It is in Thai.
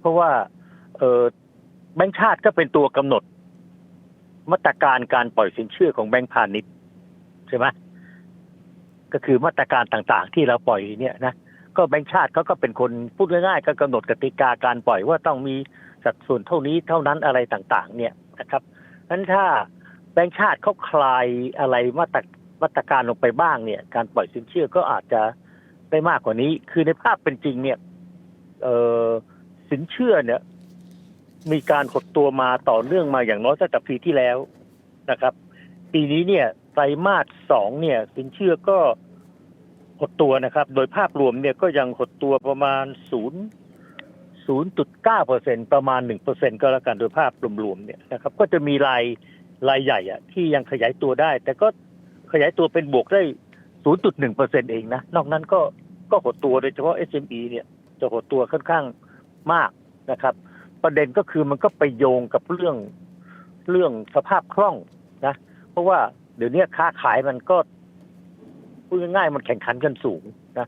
เพราะว่าเออแบงก์ชาติก็เป็นตัวกำหนด มาตรการการปล่อยสินเชื่อของแบงก์พาณิชย์ใช่ไหมก็คือมาตรการต่างๆ ที่เราปล่อยเนี่ยนะก็แบงก์ชาติเขาก็เป็นคนพูดง่ายๆก็กำหนดกติกาการปล่อยว่าต้องมีสัดส่วนเท่านี้เท่านั้นอะไรต่างๆ เนี่ยนะครับนั้นถ้าแบงก์ชาติเขาคลายอะไรมาตรมาตรการลงไปบ้างเนี่ย การปล่อยสินเชื่อก็อาจจะได้มากกว่านี้ คือในภาพเป็นจริงเนี่ย เออ สินเชื่อเนี่ย มีการหดตัวมาต่อเนื่องมาอย่างน้อยตั้งแต่ปีที่แล้วนะครับ ปีนี้เนี่ยไตรมาสสองเนี่ย สินเชื่อก็หดตัวนะครับ โดยภาพรวมเนี่ยก็ยังหดตัวประมาณศูนย์ศูนย์จุดเก้าเปอร์เซ็นประมาณหนึ่งเปอร์เซ็นก็แล้วกันโดยภาพรวมๆเนี่ยนะครับ ก็จะมีรายรายใหญ่อะที่ยังขยายตัวได้ แต่ก็ขยายตัวเป็นบวกได้ศูนย์จุดหนึ่งเปอร์เซ็นเองนะ นอกนั้นก็ก็หดตัวโดยเฉพาะ SME เนี่ยจะหดตัวค่อนข้าง มากนะครับ ประเด็นก็คือมันก็ไปโยงกับเรื่องเรื่องสภาพคล่องนะ เพราะว่าเดี๋ยวนี้ค้าขายมันก็พูดง่ายๆมันแข่งขันกันสูงนะ